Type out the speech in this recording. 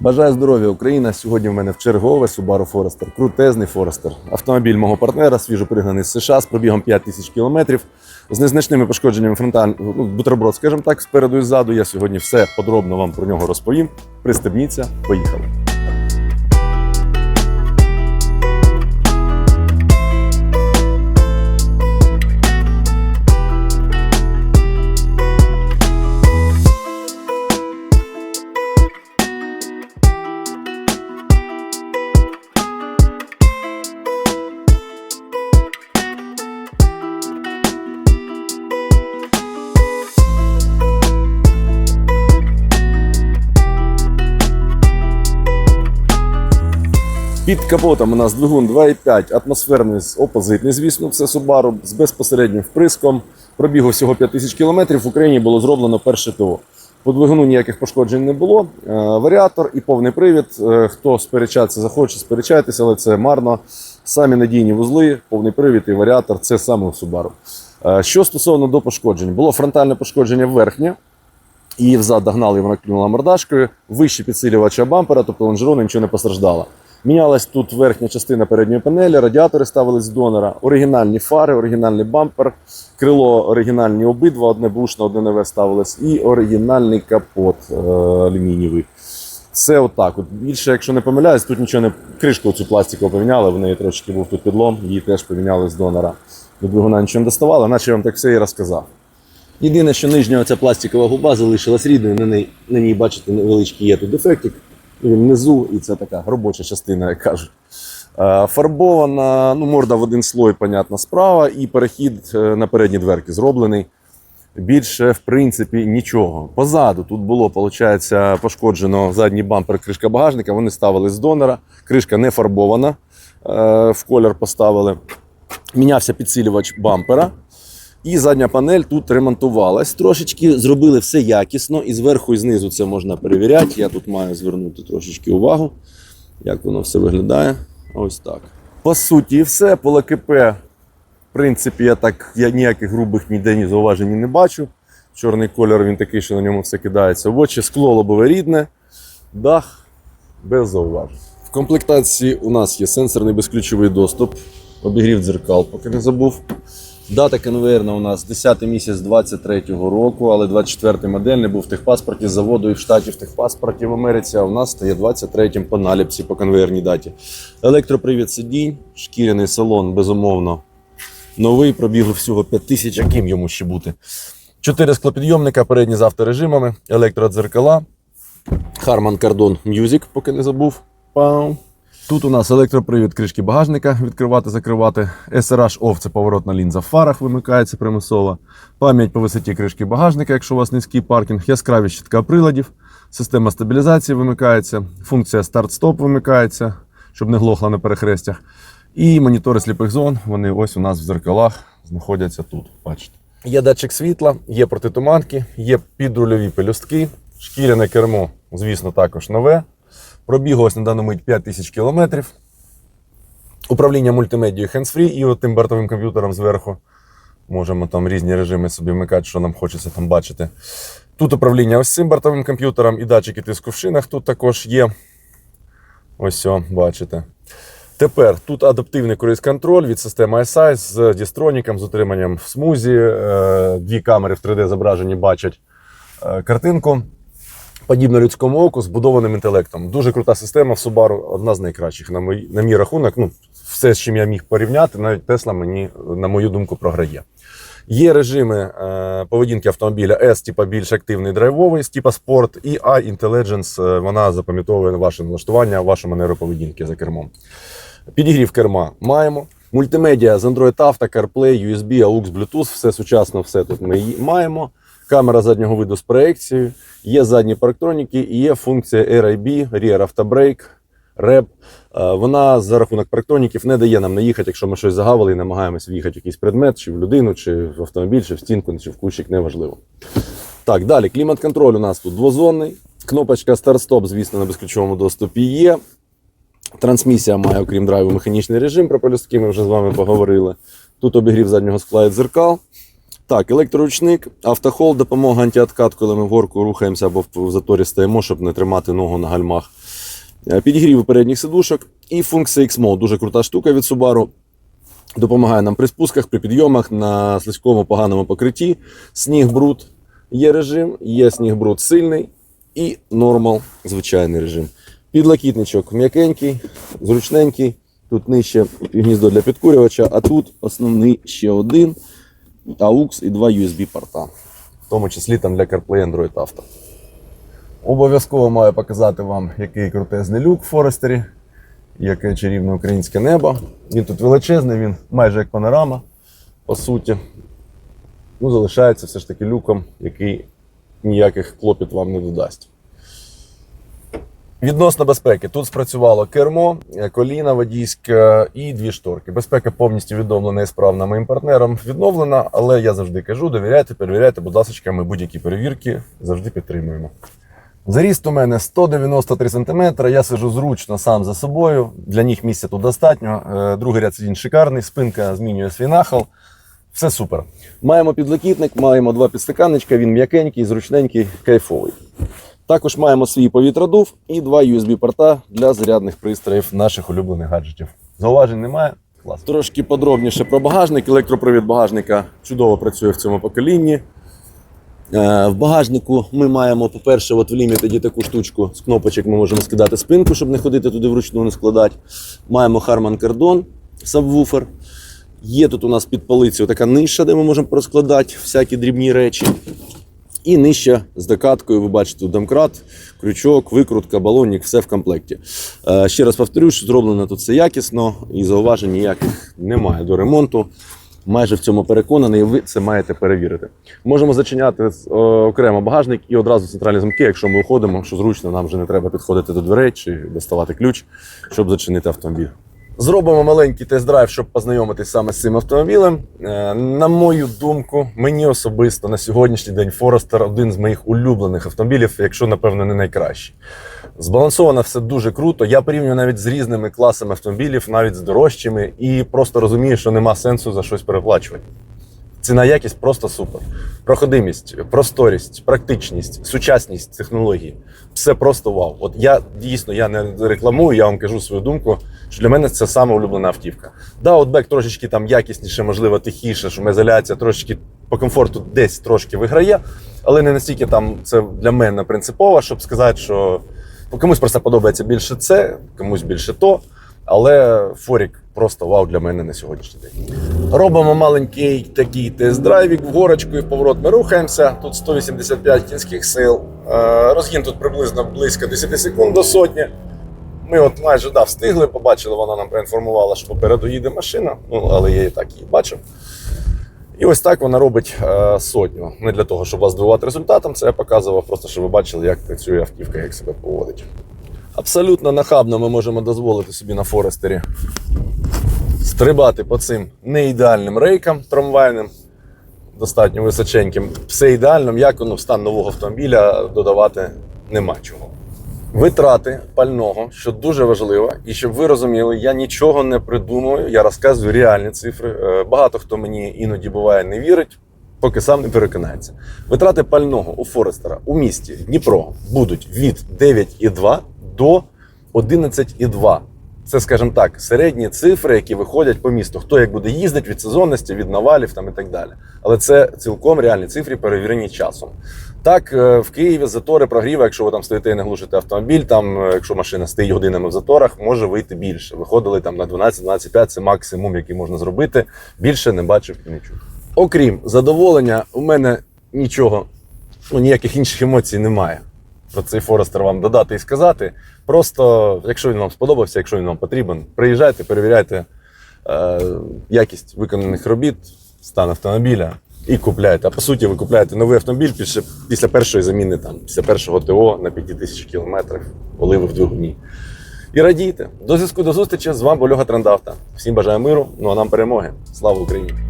Бажаю здоров'я, Україна. Сьогодні в мене в чергове Subaru Forester. Крутезний Forester. Автомобіль мого партнера, свіжо пригнаний з США з пробігом 5 тисяч кілометрів, з незначними пошкодженнями фронталь, ну, бутерброд, скажімо так, спереду і ззаду. Я сьогодні все подробно вам про нього розповім. Пристебніться, поїхали. Під капотом у нас двигун 2,5, атмосферний, опозитний, звісно, все Subaru з безпосереднім вприском. Пробігу всього 5 тисяч кілометрів. В Україні було зроблено перше ТО. По двигуну ніяких пошкоджень не було. Е, Варіатор і повний привід. Е, Хто сперечатися захоче, сперечайтеся, але це марно. Самі надійні вузли, повний привід і варіатор це саме у Subaru. Е, Що стосовно до пошкоджень, було фронтальне пошкодження верхнє. Її взад догнали, і вона клюнула мордашкою. Вище підсилювача бампера, тобто лонжерони нічого не постраждало. Мінялась тут верхня частина передньої панелі, радіатори ставились з донора, оригінальні фари, оригінальний бампер, крило оригінальні обидва, одне бушне, одне нове ставилось, і оригінальний капот е, алюмінієвий. Все отак. От більше, якщо не помиляюсь, тут нічого не кришку цю пластикову поміняли, в неї трошки був тут підлом, її теж поміняли з донора. До двигуна нічого не доставали, наче я вам так все і розказав. Єдине, що нижня оця пластикова губа залишилась рідною, на ній, на ній бачите, невеличкий є тут дефектик. Він внизу, і це така робоча частина, як кажуть. Е, Фарбована, ну, морда в один слой, понятно, справа, і перехід е, на передні дверки зроблений. Більше, в принципі, нічого. Позаду тут було, виходить, пошкоджено задній бампер, кришка багажника. Вони ставили з донора. Кришка не фарбована, е, в колір поставили. Мінявся підсилювач бампера. І задня панель тут ремонтувалась трошечки, зробили все якісно, і зверху і знизу це можна перевіряти. Я тут маю звернути трошечки увагу, як воно все виглядає. Ось так. По суті, все по ЛКП. В принципі, я так я ніяких грубих ніде ні зауважень не бачу. Чорний кольор він такий, що на ньому все кидається в очі. Скло лобове рідне, дах без зауважень. В комплектації у нас є сенсорний безключовий доступ, обігрів дзеркал, поки не забув. Дата конвейерна у нас 10 місяць 23-го року, але 24-й модель не був в техпаспорті заводу і в штаті в техпаспорті в Америці, а у нас стає 23-м по наліпці по конвейерній даті. Електропривід сидінь, шкіряний салон, безумовно. Новий пробігу всього 5 тисяч, яким йому ще бути. Чотири склопідйомника, передні з авторежимами, електродзеркала, Harman Kardon Music, поки не забув. Пау. Тут у нас електропривід кришки багажника відкривати, закривати. SRH OFF – це поворотна лінза в фарах, вимикається примусово. Пам'ять по висоті кришки багажника, якщо у вас низький паркінг, яскраві щитка приладів, система стабілізації вимикається, функція старт-стоп вимикається, щоб не глохла на перехрестях. І монітори сліпих зон, вони ось у нас в зеркалах знаходяться тут. Бачите. Є датчик світла, є протитуманки, є підрульові пелюстки, шкіряне кермо, звісно, також нове. Пробігу ось на дану мить 5 тисяч кілометрів. Управління мультимедією hands-free і от тим бортовим комп'ютером зверху. Можемо там різні режими собі вмикати, що нам хочеться там бачити. Тут управління ось цим бортовим комп'ютером і датчики тиску в шинах тут також є. Ось о, бачите. Тепер тут адаптивний круїз-контроль від системи iSize з дістроніком, з утриманням в смузі. Е, Дві камери в 3D зображенні бачать е, картинку. Подібно людському оку, збудованим інтелектом. Дуже крута система в Subaru, одна з найкращих. На мій, на мій рахунок, ну, все, з чим я міг порівняти, навіть Tesla мені, на мою думку, програє. Є режими е, поведінки автомобіля S, типа більш активний драйвовий, типа спорт, і I Intelligence, е, вона запам'ятовує ваше налаштування, вашу манеру поведінки за кермом. Підігрів керма маємо. Мультимедіа з Android Auto, CarPlay, USB, AUX, Bluetooth, все сучасно, все тут ми маємо. Камера заднього виду з проекцією, є задні парктроніки і є функція RIB, Rear Auto Brake. Е, Вона за рахунок парктроніків не дає нам наїхати, якщо ми щось загавили і намагаємося в'їхати в якийсь предмет, чи в людину, чи в автомобіль, чи в стінку, чи в кущик, неважливо. Так, далі клімат-контроль у нас тут двозонний. Кнопочка старт-стоп, звісно, на безключовому доступі є. Трансмісія має, окрім драйву, механічний режим про пелюстки, ми вже з вами поговорили. Тут обігрів заднього скла і дзеркал. Так, електроручник, автохол, допомога антиоткат, коли ми вгорку рухаємося або в заторі стоїмо, щоб не тримати ногу на гальмах. е, підігрів передніх сидушок і функція X-Mode. Дуже крута штука від Subaru. Допомагає нам при спусках, при підйомах на слизькому поганому покритті. Сніг бруд є режим, є сніг бруд сильний і нормал звичайний режим. Підлокітничок м'якенький, зручненький. Тут нижче гніздо для підкурювача, а тут основний ще один AUX і два USB порта. В тому числі там для CarPlay Android Auto. Обов'язково маю показати вам, який крутезний люк в Форестері, яке чарівне українське небо. Він тут величезний, він майже як панорама, по суті. Ну, залишається все ж таки люком, який ніяких клопіт вам не додасть. Відносно безпеки. Тут спрацювало кермо, е, коліна водійське і дві шторки. Безпека повністю відновлена і справна моїм партнером відновлена, але я завжди кажу: довіряйте, перевіряйте, будь ласка, ми будь-які перевірки завжди підтримуємо. Заріст у мене 193 см, я сижу зручно сам за собою. Для них місця тут достатньо. Е, Другий ряд сидінь шикарний, спинка змінює свій нахил. Все супер. Маємо підлокітник, маємо два підстаканничка, він м'якенький, зручненький, кайфовий. Також маємо свій повітродув і два USB-порта для зарядних пристроїв наших улюблених гаджетів. Зауважень немає. Клас. Трошки подробніше про багажник. Електропривід багажника чудово працює в цьому поколінні. Е, В багажнику ми маємо, по-перше, от в лімітеді таку штучку з кнопочок ми можемо скидати спинку, щоб не ходити туди вручну не складати. Маємо Harman Kardon сабвуфер. Є тут у нас під полицею така ниша, де ми можемо розкладати всякі дрібні речі. І нижче з докаткою ви бачите домкрат, крючок, викрутка, балонник, все в комплекті. Е, ще раз повторюю, що зроблено тут все якісно і зауважень ніяких немає до ремонту. Майже в цьому переконаний, ви це маєте перевірити. Можемо зачиняти е, окремо багажник і одразу центральні замки, якщо ми виходимо, що зручно, нам вже не треба підходити до дверей чи доставати ключ, щоб зачинити автомобіль. Зробимо маленький тест-драйв, щоб познайомитись саме з цим автомобілем. Е, На мою думку, мені особисто на сьогоднішній день Forester один з моїх улюблених автомобілів, якщо напевно не найкращий. Збалансовано все дуже круто. Я порівнюю навіть з різними класами автомобілів, навіть з дорожчими, і просто розумію, що нема сенсу за щось переплачувати. Ціна якість просто супер. Проходимість, просторість, практичність, сучасність технології. Все просто вау. От я дійсно я не рекламую, я вам кажу свою думку, що для мене це саме улюблена автівка. Да, Outback трошечки там якісніше, можливо, тихіше, шумоізоляція трошечки по комфорту десь трошки виграє, але не настільки там це для мене принципово, щоб сказати, що ну, комусь просто подобається більше це, комусь більше то. Але Форік просто вау для мене на сьогоднішній день. Робимо маленький такий тест-драйвік в горочку і поворот ми рухаємося. Тут 185 кінських сил. Е, Розгін тут приблизно близько 10 секунд до сотні. Ми от майже да, встигли, побачили, вона нам проінформувала, що попереду їде машина, ну, але я і так її бачив. І ось так вона робить е, сотню. Не для того, щоб вас здивувати результатом, це я показував, просто щоб ви бачили, як працює автівка, як себе поводить. Абсолютно нахабно ми можемо дозволити собі на Форестері стрибати по цим неідеальним рейкам трамвайним, достатньо височеньким. Все ідеально, м'яко, ну, в стан нового автомобіля додавати нема чого. Витрати пального, що дуже важливо, і щоб ви розуміли, я нічого не придумую, я розказую реальні цифри. Е, Багато хто мені іноді буває не вірить, поки сам не переконається. Витрати пального у Форестера у місті Дніпро будуть від 9,2 до 11,2. Це, скажімо так, середні цифри, які виходять по місту. Хто як буде їздити від сезонності, від навалів там і так далі. Але це цілком реальні цифри, перевірені часом. Так, е, в Києві затори прогріва, якщо ви там стоїте і не глушите автомобіль, там, е, якщо машина стоїть годинами в заторах, може вийти більше. Виходили там на 12-25, це максимум, який можна зробити. Більше не бачив і не чув. Окрім задоволення, у мене нічого, ну ніяких інших емоцій немає. Про цей Форестер вам додати і сказати. Просто, якщо він вам сподобався, якщо він вам потрібен, приїжджайте, перевіряйте е, якість виконаних робіт, стан автомобіля і купляйте. А по суті, ви купляєте новий автомобіль після, після першої заміни, там, після першого ТО на 5000 кілометрів, коли ви в двигуні. І радійте. До зв'язку до зустрічі. З вами Ольга Трендавта. Всім бажаю миру, ну а нам перемоги. Слава Україні!